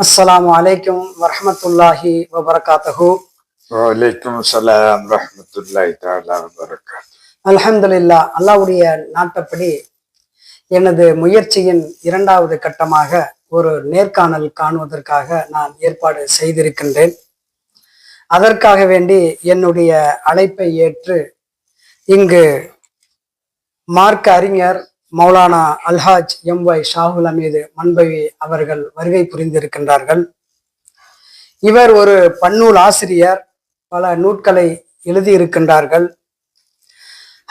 அஸ்ஸலாமு அலைக்கும் வரஹ்மத்துல்லாஹி வபரகாத்தஹு. வலைக்கும் சலாம் ரஹமத்துல்லாஹி தாலா வரகாத் அல்ஹம்துலில்லாஹ் அல்லாஹ்வுடைய நாட்டப்படி எனது முயற்சியின் இரண்டாவது கட்டமாக ஒரு நேர்காணல் காணுவதற்காக நான் ஏற்பாடு செய்திருக்கின்றேன். அதற்காக வேண்டி என்னுடைய அழைப்பை ஏற்று இங்கு மார்க்க அறிஞர் மௌலானா அல்ஹாஜ் எம் ஒய் ஷாகுல் அமீது மண்பவி அவர்கள் வருகை புரிந்திருக்கின்றார்கள். இவர் ஒரு பன்னூல் ஆசிரியர் பல நூட்களை எழுதியிருக்கின்றார்கள்.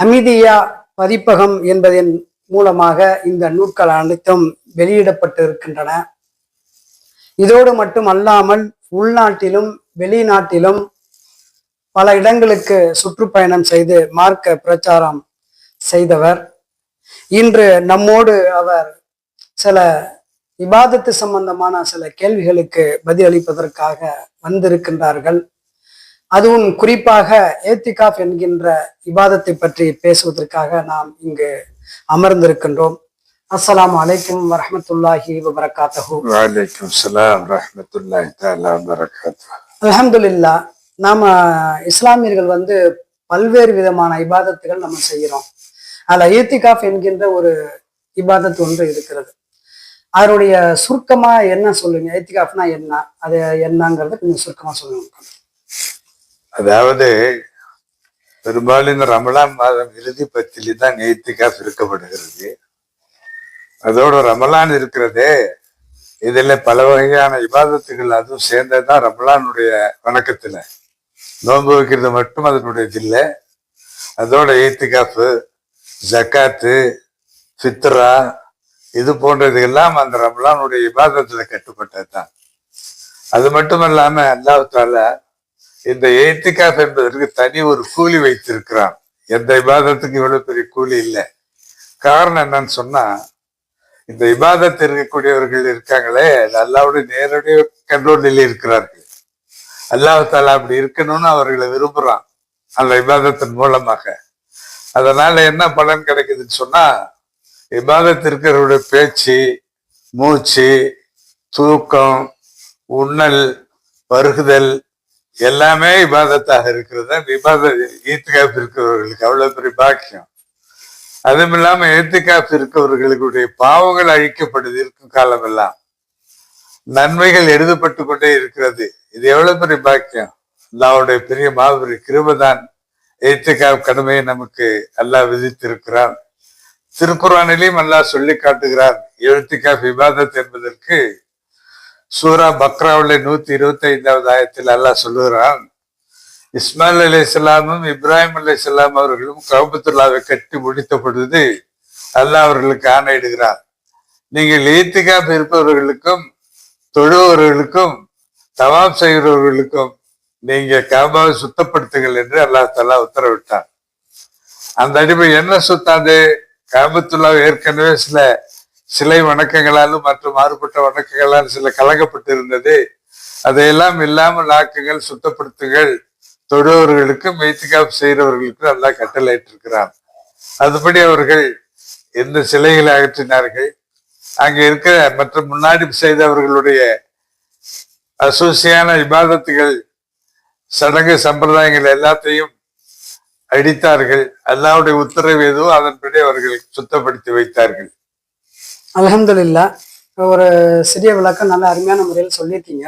அமீதியா பதிப்பகம் என்பதன் மூலமாக இந்த நூட்கள் அனைத்தும் வெளியிடப்பட்டு இருக்கின்றன இதோடு மட்டும் அல்லாமல் உள்நாட்டிலும் வெளிநாட்டிலும் பல இடங்களுக்கு சுற்றுப்பயணம் செய்து மார்க்க பிரச்சாரம் செய்தவர். இன்று நம்மோடு அவர் சில இபாதத்து சம்பந்தமான சில கேள்விகளுக்கு பதிலளிப்பதற்காக வந்திருக்கின்றார்கள். அதுவும் குறிப்பாக ஏத்திகாஃப் என்கின்ற இபாதத்தை பற்றி பேசுவதற்காக நாம் இங்கு அமர்ந்திருக்கின்றோம். அஸ்ஸலாமு அலைக்கும் வரஹ்மத்துல்லாஹி வபரகாத்தஹு. வலைக்கும் சலாம் ரஹமத்துல்லாஹி தாலா வரகாத் அல்ஹம்துலில்லா நாம இஸ்லாமியர்கள் வந்து பல்வேறு விதமான இபாதத்துகள் நம்ம செய்கிறோம். அதுல ஏத்திகாஃப் என்கின்ற ஒரு இபாதத் ஒன்று இருக்கிறது. அதனுடைய சுருக்கமா என்ன சொல்லுங்க ஏத்திகாஃப்னா என்ன? அது என்னங்கிறத கொஞ்சம் சுருக்கமா சொல்லுங்க. அதாவது பெரும்பாலும் இந்த ரமலான் மாதம் இறுதி பத்திலி தான் ஏத்திகாஃப் இருக்கப்படுகிறது அதோட ரமலான் இருக்கிறதே இதில் பல வகையான இபாதத்துகள் அதுவும் சேர்ந்ததுதான் ரமலானுடைய வணக்கத்தில். நோன்பு வைக்கிறது மட்டும் அதனுடைய இல்லை அதோட ஏத்திகாஃபு ஜக்காத்து ஃபித்ரா இது போன்றது எல்லாம் அந்த ரமலானுடைய விவாதத்தில் கட்டுப்பட்டது தான் அது மட்டும் இல்லாம அல்லாஹ் இந்த ஏத்திகாஃப் என்பதற்கு தனி ஒரு கூலி வைத்திருக்கிறான். எந்த விவாதத்துக்கு இவ்வளவு பெரிய கூலி இல்லை. காரணம் என்னன்னு சொன்னா இந்த விவாதத்தில் இருக்கக்கூடியவர்கள் இருக்காங்களே அல்லாவுடைய நேரடிய கண்ட்ரோலில் இருக்கிறார்கள். அல்லாஹால அப்படி இருக்கணும்னு அவர்களை விரும்புறான். அந்த விவாதத்தின் மூலமாக. அதனால என்ன பலன் கிடைக்குதுன்னு சொன்னா விவாதத்திற்கிறவருடைய இருக்கிறவருடைய பேச்சு மூச்சு தூக்கம் உண்ணல் பருகுதல் எல்லாமே இபாதத்தாக இருக்கிறது. விவாத ஈத்துக்காப்பு இருக்கிறவர்களுக்கு அவ்வளவு பெரிய பாக்கியம். அதுவும் இல்லாம ஏத்துக்காப்பு இருக்கிறவர்களுடைய பாவங்கள் அழிக்கப்படுது இருக்கும் காலமெல்லாம். நன்மைகள் எழுதப்பட்டு கொண்டே இருக்கிறது. இது எவ்வளவு பெரிய பாக்கியம்? அல்லாவுடைய பெரிய மாபெரிய கிருபதான் ஏத்துக்காப் கடமையை நமக்கு அல்லாஹ் விதித்திருக்கிறான். திருக்குறானிலையும் அல்லாஹ் சொல்லி காட்டுகிறார் எழுத்துக்கா விவாதத் என்பதற்கு சூரா பக்ராவுல நூத்தி இருபத்தி ஐந்தாவது ஆயத்தில் அல்லாஹ் சொல்லுகிறான். இஸ்மாயில் அலி இஸ்லாமும் இப்ராஹிம் அலி இஸ்லாம் அவர்களும் கவுபத்துல்லாவை கட்டி முடித்த பொழுது அல்லாஹ் அவர்களுக்கு ஆணையிடுகிறார் நீங்கள் ஈத்திகாப் இருப்பவர்களுக்கும் தொழுவர்களுக்கும் தவாப் செய்கிறவர்களுக்கும் நீங்க காபாவை சுத்தப்படுத்துங்கள் என்று அல்லா தலா உத்தரவிட்டார் அந்த அடிமை என்ன சுத்தாது? காபத்துல்லா ஏற்கனவே சில சிலை வணக்கங்களாலும் மற்றும் மாறுபட்ட வணக்கங்களாலும் சில கலங்கப்பட்டு இருந்தது அதையெல்லாம் இல்லாமல் ஆக்குங்கள் சுத்தப்படுத்துங்கள். தொழுவர்களுக்கும் மெய்த்திகாப் செய்கிறவர்களுக்கும் நல்லா கட்டளையிட்டிருக்கிறார் அதுபடி அவர்கள் எந்த சிலைகளை அகற்றினார்கள்? அங்கே இருக்கிற மற்ற முன்னாடி செய்தவர்களுடைய அசூசியான இபாதத்துகள் சடங்கு சம்பிரதாயங்கள் எல்லாத்தையும் அடித்தார்கள். அல்லாவுடைய உத்தரவு எதுவோ அதன்படி அவர்களை சுத்தப்படுத்தி வைத்தார்கள். அல்ஹம்துலில்லா ஒரு சிறிய விளக்கம் நல்ல அருமையான முறையில் சொல்லியிருக்கீங்க.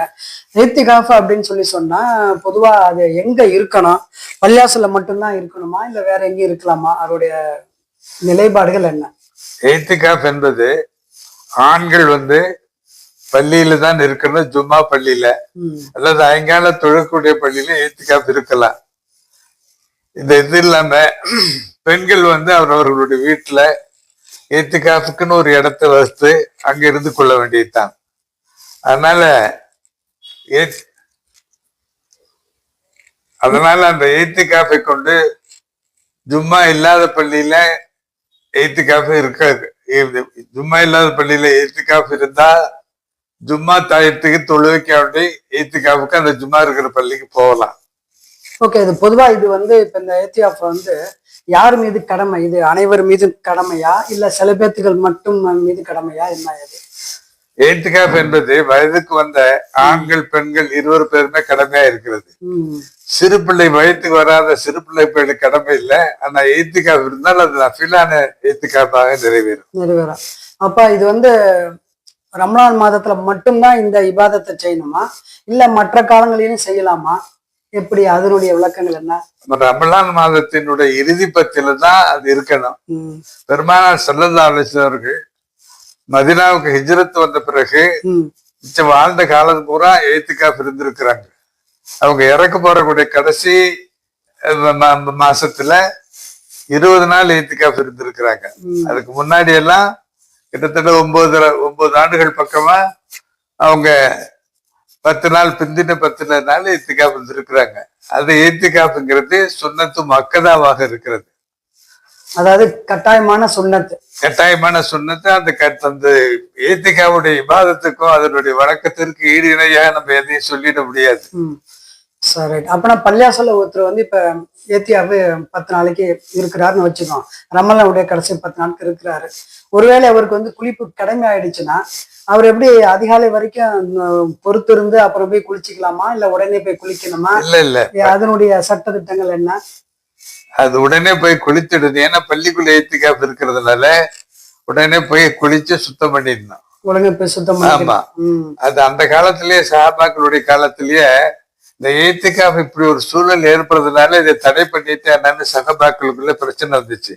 ஏத்திகாஃப் அப்படின்னு சொல்லி சொன்னா பொதுவா அது எங்க இருக்கணும்? பள்ளியாசல்ல மட்டும்தான் இருக்கணுமா? இல்ல வேற எங்கேயும் இருக்கலாமா? அதோடைய நிலைப்பாடுகள் என்ன? எய்த்திகாப் என்பது ஆண்கள் வந்து பள்ளியில தான் இருக்கணும் ஜும்மா பள்ளியில. அல்லது ஐங்கால தொழக்கூடிய பள்ளியில ஏத்திகாப் இருக்கலாம். இந்த இது இல்லாம பெண்கள் வந்து அவரவர்களுடைய வீட்டுல ஏத்திகாப்புக்குன்னு ஒரு இடத்தை வகுத்து அங்க இருந்து கொள்ள வேண்டியதுதான். அதனால அதனால அந்த ஏத்திகாப்பை கொண்டு ஜும்மா இல்லாத பள்ளியில ஏத்திகாப்பு இருக்காது ஜும்மா இல்லாத பள்ளியில ஏத்திகாப்பு இருந்தா ஜும்மா தாயத்துக்கு தொழுவைக்க வேண்டி ஏத்திகாப்புக்கு அந்த ஜும்மா இருக்கிற பள்ளிக்கு போகலாம். ஓகே இது பொதுவா இது வந்து இப்ப இந்த ஏத்திகாஃப் வந்து யார் மீது கடமை? இது அனைவர் மீது கடமையா? இல்ல சில பேர்த்துகள் மட்டும் மீது கடமையா? என்ன இது? ஏத்துக்காப் என்பது வயதுக்கு வந்த ஆண்கள் பெண்கள் இருவர் பேருமே கடமையா இருக்கிறது. சிறு பிள்ளை வயதுக்கு வராத சிறு பிள்ளை பிள்ளை கடமை இல்லை. ஆனா ஏத்துக்காப் இருந்தால் அது நஃபிலான ஏத்துக்காப்பாக நிறைவேறும். நிறைவேறும். அப்ப இது வந்து ரமலான் மாதத்துல மட்டும்தான் இந்த இபாதத்தை செய்யணுமா? இல்ல மற்ற காலங்களிலும் செய்யலாமா? எப்படி? அதனுடைய விளக்கங்கள் என்ன? ரமலான் மாதத்தினுடைய இறுதி பத்தில தான் அது இருக்கணும். பெருமானார் சல்லல்லா அலிஸ்லாம் அவர்கள் மதினாவுக்கு ஹிஜ்ரத் வந்த பிறகு மிச்சம் வாழ்ந்த காலம் பூரா ஏத்துக்காப் இருந்திருக்கிறாங்க. அவங்க இறக்க போறக்கூடிய கடைசி மாசத்துல இருபது நாள் ஏத்துக்காப் இருந்திருக்கிறாங்க. ம். அதுக்கு முன்னாடி எல்லாம் கிட்டத்தட்ட ஒன்பது ஒன்பது ஆண்டுகள் பக்கமா அவங்க பத்து நாள் பிந்தின பத்து நாள் ஏத்துக்காப் இருந்திருக்கிறாங்க. அது ஏத்துக்காப்புங்கிறது சுன்னத்து மக்கதாவாக இருக்கிறது. அதாவது கட்டாயமான சுண்ணத்து. கட்டாயமான சுண்ணத்தை அந்த அந்த ஏத்திகாவுடைய இபாதத்துக்கும் அதனுடைய வழக்கத்திற்கு ஈடு இணையாக நம்ம எதையும் சொல்லிட முடியாது. சரி. அப்பனா பள்ளியாசல ஒருத்தர் வந்து இப்ப ஏத்தியாவு பத்து நாளைக்கு இருக்கிறாருன்னு வச்சுக்கோம் ரமலானுடைய கடைசி பத்து நாளுக்கு இருக்கிறாரு. ஒருவேளை அவருக்கு வந்து குளிப்பு கடமை ஆயிடுச்சுன்னா அவர் எப்படி அதிகாலை வரைக்கும் ம், பொறுத்திருந்து அப்புறம் போய் குளிச்சுக்கலாமா? இல்ல உடனே போய் குளிக்கணுமா? இல்ல இல்ல. அதனுடைய சட்ட திட்டங்கள் என்ன? அது உடனே போய் குளித்துடுது ஏன்னா பள்ளிக்குள்ள ஏத்திகாப்பு இருக்கிறதுனால உடனே போய் குளிச்சு சுத்தம் பண்ணிடணும். உடனே போய் சுத்தம் ஆமா. அது அந்த காலத்திலேயே சஹாபாக்களுடைய காலத்திலேயே இந்த ஏத்திகாப் இப்படி ஒரு சூழல் ஏற்படுறதுனால இதை தடை பண்ணிட்டு என்னன்னு சகபாக்களுக்குள்ள பிரச்சனை வந்துச்சு.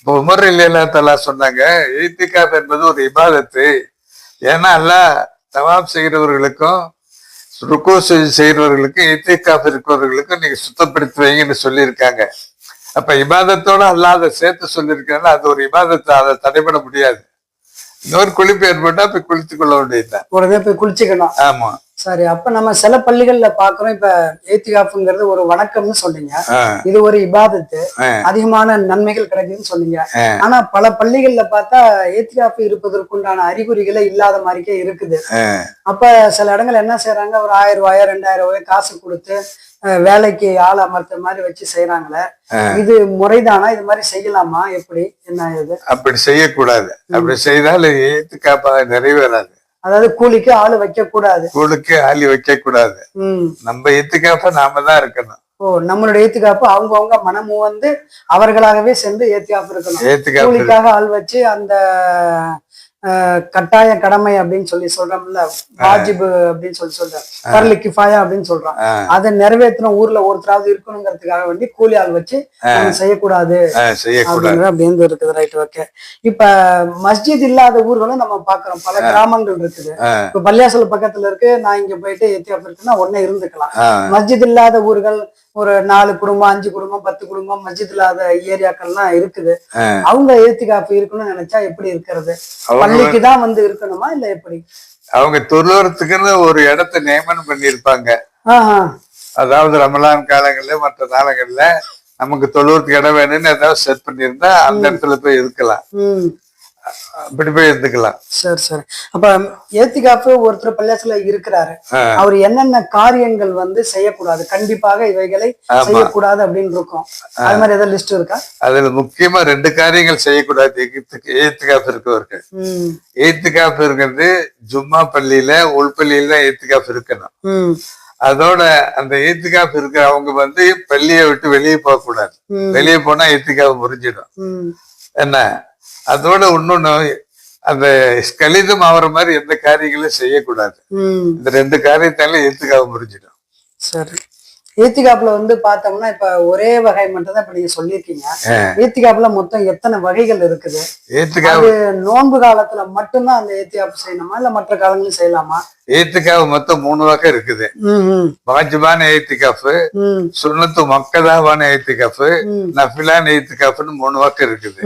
இப்போ உமர் இல்லையா தலா சொன்னாங்க ஏத்திகாப் என்பது ஒரு இபாதத்து. ஏன்னா எல்லாம் தவாப் செய்கிறவர்களுக்கும் ருக்கு செய்கிறவர்களுக்கும் ஏத்திகாப் இருக்கிறவர்களுக்கும் நீங்க சுத்தப்படுத்தி வைங்கன்னு சொல்லியிருக்காங்க. அப்ப இபாதத்தோட அல்லாத சேர்த்து சொல்லியிருக்காங்க அது ஒரு இபாதத்தை அதை தடைபட முடியாது. இன்னொரு குளிப்பு ஏற்பட்டா போய் குளித்துக் கொள்ள வேண்டியதுதான். உடனே போய் குளிச்சுக்கணும். ஆமா. சரி அப்ப நம்ம சில பள்ளிகள்ல பாக்குறோம். இப்ப ஏத்திகாப்புங்கிறது ஒரு வணக்கம்னு சொன்னீங்க இது ஒரு இபாதத்து. அதிகமான நன்மைகள் கிடைக்குதுன்னு சொன்னீங்க. ஆனா பல பள்ளிகள்ல பார்த்தா ஏத்திகாப்பு இருப்பதற்குண்டான அறிகுறிகளே இல்லாத மாதிரிக்கே இருக்குது. அப்ப சில இடங்கள் என்ன செய்யறாங்க ஒரு ஆயிரம் ரூபாயோ ரெண்டாயிரம் ரூபாயோ காசு கொடுத்து வேலைக்கு ஆள் அமர்த்த மாதிரி வச்சு செய்யறாங்களே இது முறைதானா? இது மாதிரி செய்யலாமா? எப்படி? என்ன இது? அப்படி செய்யக்கூடாது. அப்படி செய்தால் ஏத்துக்காப்பாக நிறைவேறாது. அதாவது கூலிக்கு ஆள் வைக்க கூடாது கூழுக்கு ஆளி வைக்க கூடாது உம் நம்ம ஏத்துக்காப்ப நாம தான் இருக்கணும். ஓ நம்மளுடைய ஏத்துக்காப்பு அவங்கவங்க மனமும் வந்து அவர்களாகவே சென்று ஏத்திகாப்பு இருக்கணும். ஏத்துக்காப்பு கூலிக்காக ஆள் வச்சு அந்த கட்டாய கடமை அப்படின்னு சொல்லி சொல்றோம்ல வாஜிபு அப்படின்னு சொல்லி சொல்றோம் பர்லி கிஃபாயா அப்படின்னு சொல்றோம் ஆ, அதை நிறைவேற்றின ஊர்ல ஒருத்தராவது இருக்கணுங்கிறதுக்காக வேண்டி கூலி ஆள் வச்சு செய்யக்கூடாது அப்படிங்கிற அப்படின்னு இருக்குது. ரைட் ஓகே இப்ப மஸ்ஜித் இல்லாத ஊர்களும் நம்ம பாக்குறோம் பல கிராமங்கள் இருக்குது. இப்ப பள்ளியாசல் பக்கத்துல இருக்கு. நான் இங்க போயிட்டு எத்தியாப் இருக்குன்னா உடனே இருந்துக்கலாம். மஸ்ஜித் இல்லாத ஊர்கள் ஒரு நாலு குடும்பம் அஞ்சு குடும்பம் பத்து குடும்பம் மஸ்ஜித் இல்லாத ஏரியாக்கள்லாம் இருக்குது. அவங்க ஏத்திகாப்பு இருக்கணும்னு நினைச்சா எப்படி இருக்கிறது? பள்ளிக்கு தான் வந்து இருக்கணுமா இல்ல எப்படி? அவங்க தொழுவறதுக்குன்னு ஒரு இடத்த நியமனம் பண்ணியிருப்பாங்க. ஆஹா. அதாவது ரமலான் காலங்கள்ல மற்ற காலங்கள்ல நமக்கு தொழுவறதுக்கு இடம் வேணும்னு ஏதாவது செட் பண்ணியிருந்தா அந்த இடத்துல போய் இருக்கலாம். போய் சரி சரி. அப்ப ஏத்திகாப்பு ஒருத்தர் பள்ளியாசல இருக்கிறாரு. அவர் என்னென்ன காரியங்கள் வந்து செய்யக்கூடாது? கண்டிப்பாக இவைகளை. செய்யக்கூடாது அப்படின்னு இருக்கும். அது மாதிரி ஏதாவது லிஸ்ட் இருக்கா? அதுல முக்கியமா ரெண்டு காரியங்கள் செய்யக்கூடாது. ஏத்துக்காப்பு இருக்கவர்கள் ஏத்துக்காப்பு இருக்கிறது ஜும்மா பள்ளியில உள்பள்ளியில தான் ஏத்துக்காப்பு இருக்கணும். அதோட அந்த ஏத்துக்காப்பு இருக்கிற அவங்க வந்து பள்ளியை விட்டு வெளியே போக கூடாது வெளியே போனா ஏத்துக்காப்பு முறிஞ்சிடும். என்ன? அதோட இன்னொன்னு அந்த ஸ்கலிதம் ஆகிற மாதிரி எந்த காரியங்களும் செய்யக்கூடாது. இந்த ரெண்டு காரியத்தால ஏத்துக்காப்பு முறிஞ்சிடும் சரி. ஏத்திகாப்புல வந்து பார்த்தோம்னா இப்ப ஒரே வகை மட்டும் தான் இப்ப நீங்க சொல்லியிருக்கீங்க. ஆ. ஏத்திகாப்புல மொத்தம் எத்தனை வகைகள் இருக்குது? அது நோன்பு காலத்துல மட்டும்தான் அந்த ஏத்திகாப்பு செய்யணுமா? இல்ல மற்ற காலங்களும் செய்யலாமா? ஏத்துக்காப்பு மொத்தம் மூணு வகை இருக்குது. வாஜிபான ஏத்துக்காப்பு ம். சுண்ணத்து மக்கதாவான ஏத்துக்காப்பு ம். நஃபிலான ஏத்துக்காப்புன்னு மூணு வகை இருக்குது.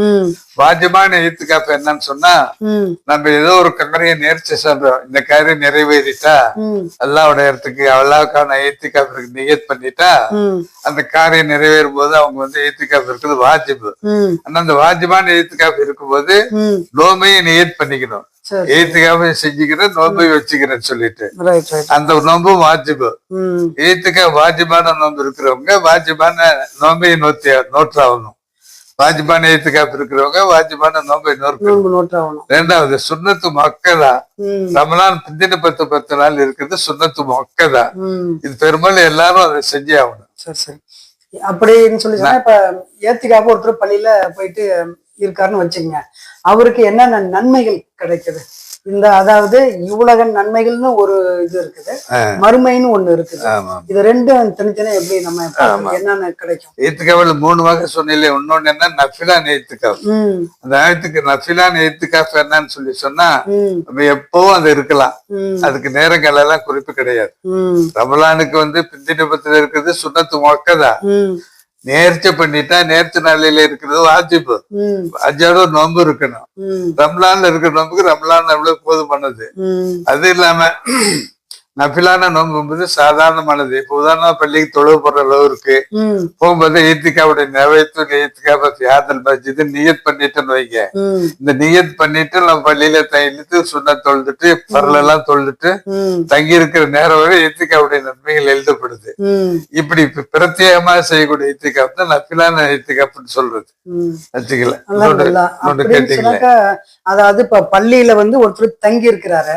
ம் வாஜிபான ஏத்துக்காப்பு என்னன்னு சொன்னா நம்ம ஏதோ ஒரு காரியம் நேர்ச்சி சொல்றோம். இந்த காரியம் நிறைவேறிட்டா அல்லாவோட இடத்துக்கு அல்லாவுக்கான ஏத்திக்காப்பிற்கு நியத் பண்ணிட்டா அந்த காரியம் நிறைவேறும் போது அவங்க வந்து ஏத்திக்காப்பு இருக்குது வாஜிபு. ஆனா அந்த வாஜிபான ஏத்துக்காப்பு இருக்கும்போது ம். நோம்பையை நியத் பண்ணிக்கணும். சரி ஏத்துக்காப்பை செஞ்சுக்கிறேன் நோம்பை வச்சுக்கிறேன்னு சொல்லிட்டு. அந்த நோம்பும் வாஜிபு. ம். ஏத்துக்க வாஜிபான நோன்பு இருக்கிறவங்க வாஜிபான நோம்பையை நோத்தி நோற்றாகணும். வாஜ்பான ஏத்துக்காப்பு இருக்கிறவங்க வாஜ்பான நோம்பை நோக்கு நோன்பு நோட்டாகணும் ரெண்டாவது சுண்ணத்து மக்கதா. ரமலான் பிந்தின பத்து பத்து நாள் இருக்குது சுண்ணத்து மக்கதா. இது பெரும்பாலும் எல்லாரும் அதை செஞ்சே ஆகணும். சரி சரி. அப்படின்னு சொல்லி சொன்னா இப்ப ஏத்திக்காக ஒருத்தர் பள்ளியில போயிட்டு இருக்காருன்னு வச்சுக்கங்க. அவருக்கு என்னென்ன நன்மைகள் கிடைக்குது? இந்த அதாவது இவ்வுலக நன்மைகள்னு ஒரு இது இருக்குது. மறுமைன்னு ஒண்ணு இருக்குது. இது ரெண்டும் தனித்தனியா எப்படி நம்ம? என்னென்ன கிடைக்கும்? ஏத்துக்காவில் மூணு வகை சொன்னிலே இன்னொன்னு என்ன? நஃபிலான் ஏத்துக்காப் ம். அந்த ஆயத்துக்கு நஃபிலான் ஏத்துக்காப் என்னன்னு சொல்லி சொன்னா நம்ம எப்பவும் அது இருக்கலாம். அதுக்கு நேரங்கள் எல்லாம் குறிப்பு கிடையாது. ரமலானுக்கு வந்து பிந்தின பத்துல இருக்கிறது சுண்ணத்து மக்கதா ம். நேர்ச்சை பண்ணிட்டா நேர்ச்சை நாளையில இருக்கிறது வாஜிபு ம். அஜோட நோன்பு இருக்கணும். ரம்லான்ல இருக்கிற நோம்புக்கு ரம்லான் எவ்வளவு போதுமானது. ம். அது இல்லாம நஃபிலான நோன்பு என்பது சாதாரணமானது. இப்ப உதாரணமா பள்ளிக்கு தொழுவு போடுற அளவு இருக்கு. போகும்போது ஈத்திக்காவுடைய நிறைவேற்று ஈத்திக்காவை யாதல் மஸ்ஜிது நியத் பண்ணிட்டுன்னு வைங்க. இந்த நியத் பண்ணிட்டு நம்ம பள்ளியில தைலிட்டு சுண்ண தொழுதுட்டு பரலெல்லாம் தொழுதுட்டு தங்கி இருக்கிற நேரம் வரை ஈத்திக்காவுடைய நன்மைகள் எழுதப்படுது. இப்படி இப்ப பிரத்யேகமா செய்யக்கூடிய ஈத்திக்காப் தான் நஃபிலான ஈத்திக்காப்னு சொல்றது. அதாவது இப்ப பள்ளியில வந்து ஒருத்தர் தங்கி இருக்கிறாரு.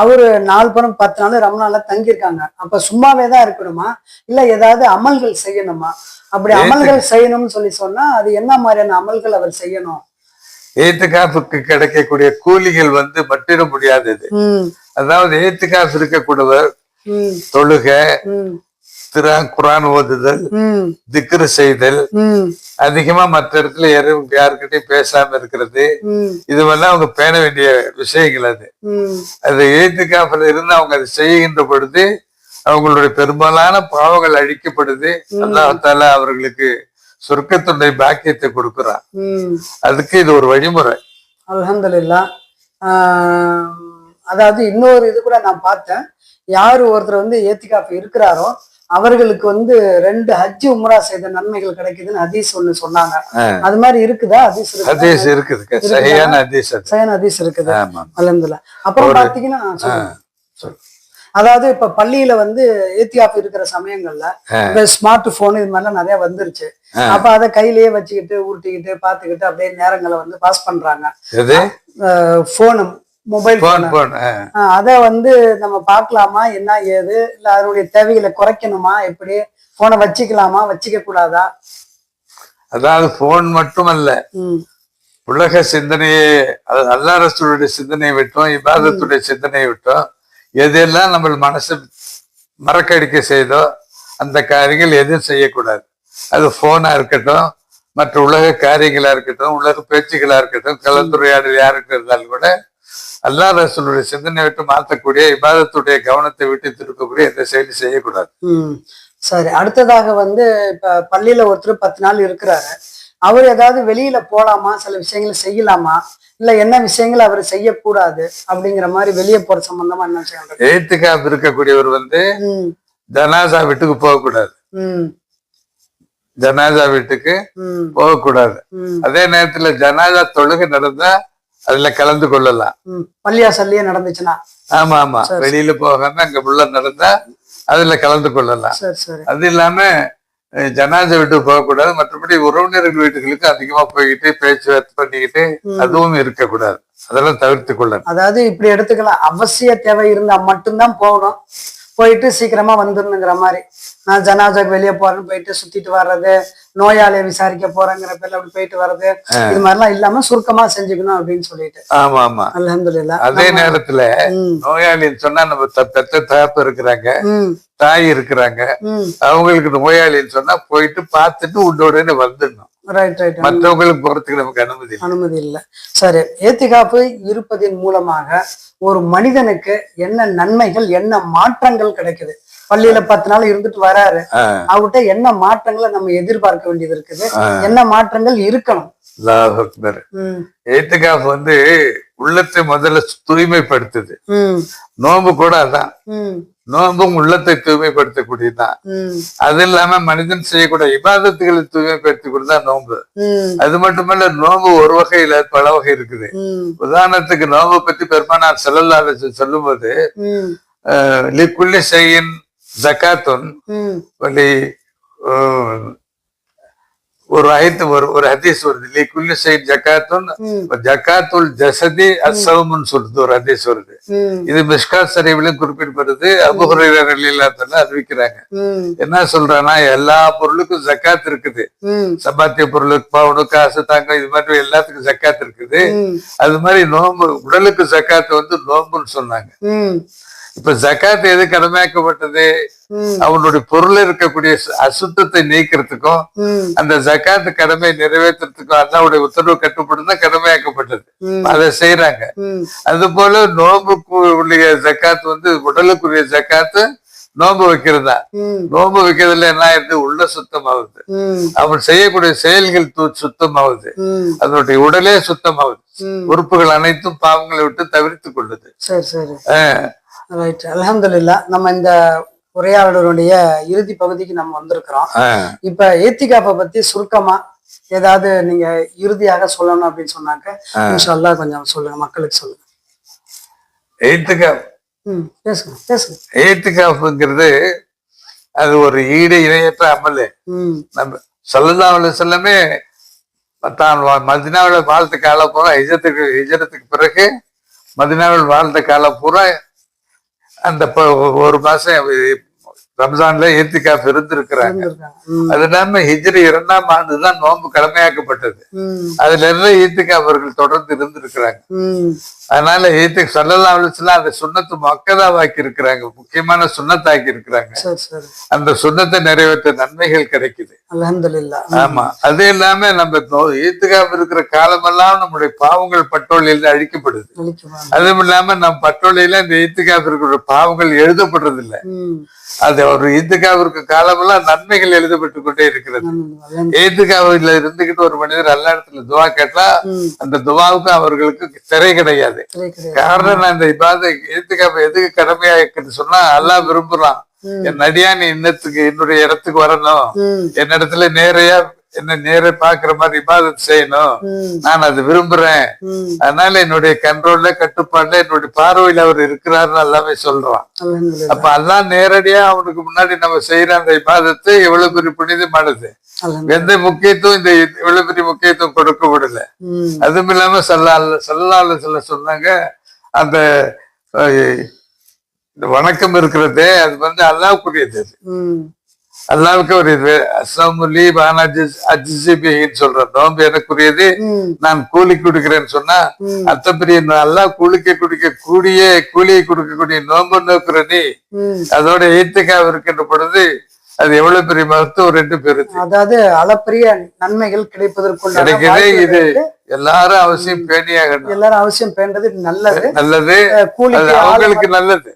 அவரு நாலு படம் பத்து நாள் ரமணால தங்கி இருக்காங்க அப்ப சும்மாவே தான் இருக்கணுமா? இல்ல ஏதாவது அமல்கள் செய்யணுமா? அப்படி அமல்கள் செய்யணும்னு சொல்லி சொன்னா அது என்ன மாதிரியான அமல்கள் அவர் செய்யணும்? ஏத்துக்காப்புக்கு கிடைக்கக்கூடிய கூலிகள் வந்து மட்டிட முடியாதது. அதாவது ஏத்துக்காப்பு இருக்கக்கூடியவர் ம். தொழுக திரா குரான் ஓதுதல் திக்ரு செய்தல் அதிகமா மற்ற இடத்துல யாரும் யாருக்கிட்டையும் பேசாம இருக்கிறது. இதுவெல்லாம் அவங்க பேண வேண்டிய விஷயங்கள் அது. அது ஏத்துக்காப்புல இருந்து அவங்க அதை செய்கின்ற பொழுது அவங்களுடைய பெரும்பாலான பாவங்கள் அழிக்கப்படுது. அல்லாஹால அவர்களுக்கு சொர்க்கத்துடைய பாக்கியத்தை கொடுக்குறான். அதுக்கு இது ஒரு வழிமுறை. அல்ஹம்துலில்லாஹ் ஆஹ் அதாவது இன்னொரு இது கூட நான் பார்த்தேன். யாரு ஒருத்தர் வந்து ஏத்திகாப்பு இருக்கிறாரோ அவர்களுக்கு வந்து ரெண்டு ஹஜ்ஜி உம்ரா செய்த நன்மைகள் கிடைக்குதுன்னு ஹதீஸ் ஒண்ணு சொன்னாங்க. அது மாதிரி இருக்குதா? ஹதீஸ் இருக்குதா? ஹதீஸ் இருக்குது. சரியான ஹதீஸ் சயன் ஹதீஸ் இருக்குது. ஆமா அலமதுல்லா. அப்புறம் பாத்தீங்கன்னா. அதாவது இப்ப பள்ளியில வந்து ஏத்தியாப் இருக்கிற சமயங்கள்ல இந்த ஸ்மார்ட் போன் இது மாதிரிலாம் நிறைய வந்துருச்சு. அப்ப அதை கையிலேயே வச்சுக்கிட்டு உருட்டிக்கிட்டு பாத்துக்கிட்டு அப்படியே நேரங்களை வந்து பாஸ் பண்றாங்க. எது? போனு மொபைல் போன் அதை வந்து நம்ம பார்க்கலாமா? என்ன ஏது? இல்ல அதனுடைய தேவைகளை குறைக்கணுமா? எப்படி? போனை வச்சுக்கலாமா? வச்சுக்க கூடாதா அதாவது போன் மட்டுமல்ல. உலக சிந்தனையே அல்லா ரசூலுடைய சிந்தனையை விட்டோம் இபாதத்துடைய சிந்தனையை விட்டோம். எதெல்லாம் நம்ம மனசு மறக்கடிக்க செய்தோ அந்த காரியங்கள் எதுவும் செய்யக்கூடாது. அது போனா இருக்கட்டும் மற்ற உலக காரியங்களா இருக்கட்டும் உலக பேச்சுகளா இருக்கட்டும் கலந்துரையாடல் யாருக்கு இருந்தாலும் கூட அல்லா ரசூலுடைய சிந்தனை விட்டு மாற்றக்கூடிய இபாதத்துடைய கவனத்தை விட்டு திருப்பக்கூடிய எந்த செயலும் செய்யக்கூடாது. சரி அடுத்ததாக வந்து இப்ப பள்ளியில ஒருத்தர் பத்து நாள் இருக்கிறாரு. அவர் ஏதாவது வெளியில போலாமா? சில விஷயங்களை செய்யலாமா? இல்ல என்ன விஷயங்கள் அவர் செய்யக்கூடாது அப்படிங்கிற மாதிரி வெளியே போற சம்பந்தமா என்ன செய்யறது எய்த்துக்காப் இருக்கக்கூடியவர் வந்து ஜனாசா வீட்டுக்கு போகக்கூடாது. ஜனாசா வீட்டுக்கு போகக்கூடாது. அதே நேரத்துல ஜனாதா தொழுகை நடந்தா அதுல கலந்து கொள்ளலாம். பள்ளியாசல்லையே நடந்துச்சுன்னா. ஆமா ஆமா. வெளியில போகாம அங்க உள்ள நடந்தா அதுல கலந்து கொள்ளலாம். அது இல்லாம ஜனாதா வீட்டுக்கு போகக்கூடாது. மற்றபடி உறவினர்கள் வீட்டுகளுக்கு அதிகமா போய்கிட்டு பேச்சுவார்த்தை பண்ணிக்கிட்டு அதுவும் இருக்கக்கூடாது. அதெல்லாம் தவிர்த்து கொள்ளணும். அதாவது இப்படி எடுத்துக்கலாம். அவசிய தேவை இருந்தா மட்டும்தான் போகணும். போயிட்டு சீக்கிரமா வந்துடணுங்கிற மாதிரி. நான் ஜனாஜாக்கு வெளியே போறேன்னு போயிட்டு சுத்திட்டு வர்றது நோயாளியை விசாரிக்க போறேங்கிற பேர்ல அப்படி போயிட்டு வர்றது இது மாதிரிலாம் இல்லாம சுருக்கமா செஞ்சுக்கணும் அப்படின்னு சொல்லிட்டு. ஆமா ஆமா. அல்ஹம்துலில்லாஹ் அதே நேரத்துல நோயாளின்னு சொன்னா நம்ம பெத்த தகப்பு இருக்கிறாங்க தாய் இருக்கிறாங்க. அவங்களுக்கு நோயாளின்னு சொன்னா போயிட்டு பார்த்துட்டு உடனே வந்துடணும். மற்றவங்களுக்கு போறதுக்கு நமக்கு அனுமதி. அனுமதி இல்லை. சரி ஏத்திகாப்பு இருப்பதின் மூலமாக ஒரு மனிதனுக்கு என்ன நன்மைகள் என்ன மாற்றங்கள் கிடைக்குது? பள்ளியில பத்து நாள் இருந்துட்டு வராரு. அவர்கிட்ட என்ன மாற்றங்களை நம்ம எதிர்பார்க்க வேண்டியது இருக்குது? என்ன மாற்றங்கள் இருக்கணும்? அல்லாஹ் அக்பர். ம். ஏத்துக்காப் வந்து உள்ளத்தை முதல்ல தூய்மைப்படுத்துது. ம். நோன்பு கூட அதான். நோன்பும் உள்ளத்தை தூய்மைப்படுத்தக்கூடியதுதான். ம். அது இல்லாம மனிதன் செய்யக்கூடிய இபாதத்துகளை தூய்மைப்படுத்தி கொடுத்தா நோன்பு அது மட்டுமல்ல நோன்பு ஒரு வகையில பல வகை இருக்குது. உதாரணத்துக்கு நோன்பு பத்தி பெருமானார் செல்லல்லாத சொல்லும்போது ம். அஹ், லிக்குல்லி செய்யின் ஜக்காத்துன் ஒரு ஆயத்து ஒரு ஒரு ஹதீஸ் வருது. இல்லை குல்லு சைட் ஜக்காத்துன் ஜக்காத்துல் ஜசதி அசவம்னு சொல்லுது ஒரு ஹதீஸ் வருது. இது மிஷ்காத் சரிவிலும் குறிப்பிடப்படுது. அபுஹுரையில அறிவிக்கிறாங்க. ம், என்ன சொல்றான்னா எல்லா பொருளுக்கும் ஜக்காத் இருக்குது. ம், சப்பாத்திய பொருளுக்கு பவுனு காசு தங்கம் இது மாதிரி எல்லாத்துக்கும் ஜக்காத் இருக்குது. அது மாதிரி நோம்பு உடலுக்கு ஜக்காத் வந்து நோம்புன்னு சொன்னாங்க. இப்ப ஜக்காத் எது கடமையாக்கப்பட்டது அவனுடைய பொருள் இருக்கக்கூடிய அசுத்தத்தை நீக்கிறதுக்கும் அந்த ஜக்காத் கடமை நிறைவேற்றுறதுக்கும் அல்லாவுடைய உத்தரவு கட்டுப்படும் தான் கடமையாக்கப்பட்டது. அதை செய்யறாங்க அது போல நோம்புக்கு உள்ள ஜக்காத் வந்து உடலுக்குரிய ஜக்காத்து நோன்பு வைக்கிறதா? நோன்பு வைக்கிறதுல என்ன ஆயிடுது? உள்ள சுத்தமாகுது. ம், அவன் செய்யக்கூடிய செயல்கள் தூ- சுத்தமாகுது. ம், அதனுடைய உடலே சுத்தமாகுது. ம். உறுப்புகள் அனைத்தும் பாவங்களை விட்டு தவிர்த்து கொள்ளுது. ரைட் அல்ஹம்துலில்லாஹ் நம்ம இந்த உரையாடலுடைய இறுதி பகுதிக்கு நம்ம வந்திருக்கிறோம். இப்ப ஏத்திகாப்பை பத்தி சுருக்கமா ஏதாவது நீங்க இறுதியாக சொல்லணும் அப்படின்னு சொன்னாக்க இன்ஷால்லா கொஞ்சம் சொல்லுங்க மக்களுக்கு சொல்லுங்க. எய்த்துக்காப் ம் பேசுங்க பேசுங்க. எய்த்துக்காப்புங்கிறது அது ஒரு ஈடு இணையற்ற அமலு. நம்ம சொல்லலாம் செல்லமே தான் மதினாவில் வாழ்ந்த காலம் பூரா ஹிஜத்துக்கு ஹிஜரத்துக்கு பிறகு மதினாவில் வாழ்ந்த காலம் பூரா அந்த ஒரு மாசம் ரம்ஜான்ல ஏத்திகாப் இருந்திருக்கிறாங்க. அது இல்லாம ஹிஜ்ரி இரண்டாம் ஆண்டு தான் நோன்பு கடமையாக்கப்பட்டது. அதுல இருந்து ஈத்துக்கு அவர்கள் தொடர்ந்து இருந்திருக்கிறாங்க. அதனால சல்லல்லா அலிஸ்லாம் அந்த சுண்ணத்து மக்கதாவாக்கி இருக்கிறாங்க முக்கியமான சுண்ணத்தாக்கி இருக்கிறாங்க. அந்த சுண்ணத்தை நிறைவேற்ற நன்மைகள் கிடைக்குது. ஆமா. அது இல்லாம நம்ம ஈத்துக்காப் இருக்கிற காலமெல்லாம் நம்முடைய பாவங்கள் பட்டோலையில அழிக்கப்படுது. அதுவும் இல்லாம நம் பட்டோலையில இந்த ஈத்துக்காப் இருக்கிற பாவங்கள் எழுதப்படுறது இல்ல அது ஒரு ஈத்துக்காப் இருக்க காலமெல்லாம் நன்மைகள் எழுதப்பட்டு கொண்டே இருக்கிறது. ஏத்துக்காவில இருந்துகிட்டு ஒரு மனிதர் எல்லா இடத்துல துவா கேட்டா அந்த துவாவுக்கு அவர்களுக்கு திரை கிடையாது. கிடையாது காரணம் நான் இந்த இபாத ஏத்துக்காப்ப எதுக்கு கடமையா இருக்குன்னு சொன்னா அல்லாஹ் விரும்புறான். என் நடியான் இன்னத்துக்கு என்னுடைய இடத்துக்கு வரணும். ம். என்னிடத்துல நேரையா என்ன நேர பாக்குற மாதிரி இபாதத் செய்யணும். நான் அது விரும்புறேன். அதனால என்னுடைய கண்ட்ரோல்ல கட்டுப்பாடுல என்னுடைய பார்வையில அவர் இருக்கிறாருன்னு எல்லாமே சொல்றான். அப்ப அல்லாஹ் நேரடியா அவனுக்கு முன்னாடி நம்ம செய்யற அந்த இபாதத்தை எவ்வளவு பெரிய புனிதமானது எந்த முக்கியத்துவம் இந்த இவ்வளவு பெரிய முக்கியத்துவம் கொடுக்கப்படல ம். அதுவும் இல்லாம சல்லால சல்லால சொல்ல சொன்னாங்க அந்த வணக்கம் இருக்கிறதே அது வந்து அல்லாவுக்குரியது அல்லாவுக்கு ஒரு இது. அஸ்ஸாமுல்லி அஜிசிபின்னு சொல்ற நோம்பு எனக்குரியது நான் கூலி கொடுக்கிறேன்னு சொன்னா அத்த பெரிய அல்லாஹ் கூலிக்க குடிக்க கூடிய கூலியை கொடுக்கக்கூடிய நோம்பு நோக்குற நீ. அதோட ஈத்துக்காக இருக்கின்ற பொழுது அது எவ்வளவு பெரிய மருத்துவம் ரெண்டு பெருது அதாவது அளப்பரிய நன்மைகள் கிடைப்பதற்குண்டான கிடைக்குது இது. எல்லாரும் அவசியம் பேணியாகணும். எல்லாரும் அவசியம் பேண்டது நல்லது. நல்லது. கூலிக்கு அவங்களுக்கு நல்லது.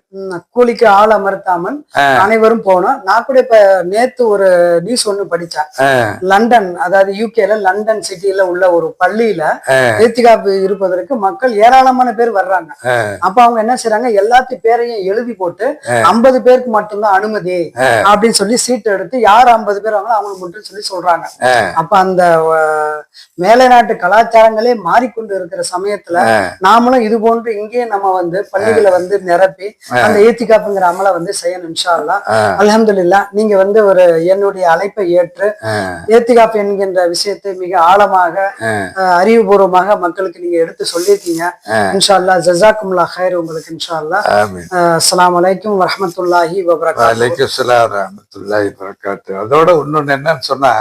கூலிக்கு ஆள் அமர்த்தாமல். அனைவரும் போகணும். நான் கூட இப்ப நேத்து ஒரு நியூஸ் ஒண்ணு படிச்சேன் லண்டன் அதாவது யூகேல லண்டன் சிட்டில உள்ள ஒரு பள்ளியில ஆ, ஏத்திகாப்பு இருப்பதற்கு மக்கள் ஏராளமான பேர் வர்றாங்க. அப்ப அவங்க என்ன செய்றாங்க? எல்லாத்து பேரையும் எழுதி போட்டு ஐம்பது பேருக்கு மட்டும்தான் அனுமதி அப்படின்னு சொல்லி சீட் எடுத்து யார் ஐம்பது பேர் வாங்களோ அவங்களுக்கு மட்டும் சொல்லி சொல்றாங்க. அப்ப அந்த மேலை நாட்டு கலாச்சாரங்களே மாறிக்கொண்டு இருக்கிற சமயத்துல. நாமளும் இது போன்று இங்கேயே நம்ம வந்து பள்ளிகளை வந்து நிரப்பி அந்த ஏத்திகாப்புங்கிற அமலை வந்து செய்யணும் இன்ஷா அல்லாஹ் ஆ. அல்ஹம்துலில்லாஹ் நீங்க வந்து ஒரு என்னுடைய அழைப்பை ஏற்று ஆ, ஏத்திகாப் என்கின்ற விஷயத்தை மிக ஆழமாக அறிவுபூர்வமாக மக்களுக்கு நீங்க எடுத்து சொல்லியிருக்கீங்க. இன்ஷா அல்லாஹ் ஜசாக்குமுல்லா ஹைர் உங்களுக்கு இன்ஷா அல்லாஹ் ஆமீன். அஸ்ஸலாமு அலைக்கும் வரஹ்மத்துல்லாஹி வபரகாத்துஹு. வலைக்கும் ஸலாம் ரஹ்மத்துல்லாஹி வரகாத்து அதோட இன்னொன்னு என்னன்னு சொன்னா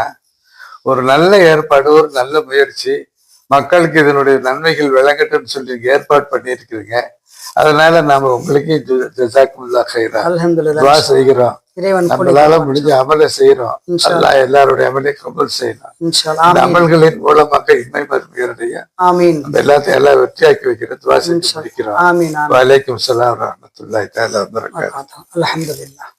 ஒரு நல்ல ஏற்பாடு ஒரு நல்ல முயற்சி மக்களுக்கு இதனுடைய நன்மைகள் விளங்கட்டும்னு சொல்லி ஏற்பாடு பண்ணியிருக்கிறீங்க. அதனால நாம உங்களுக்கு ஜசாக்குமுல்லா அல்ஹம்துலில்லாஹ். துவா செய்கிறோம். நம்மளால முடிஞ்ச அமலை செய்யறோம் எல்லாருடைய அமலை கபல் செய்யணும் அமல்களின் மூலமாக இன்மை நம்ம எல்லாத்தையும் எல்லாம் வெற்றியாக்கி வைக்கிற துவா செஞ்சு முடிக்கிறோம் வலைக்கும் சலாம் ரஹமத்துல்லாஹி தாலா. அல்ஹம்துலில்லாஹ்.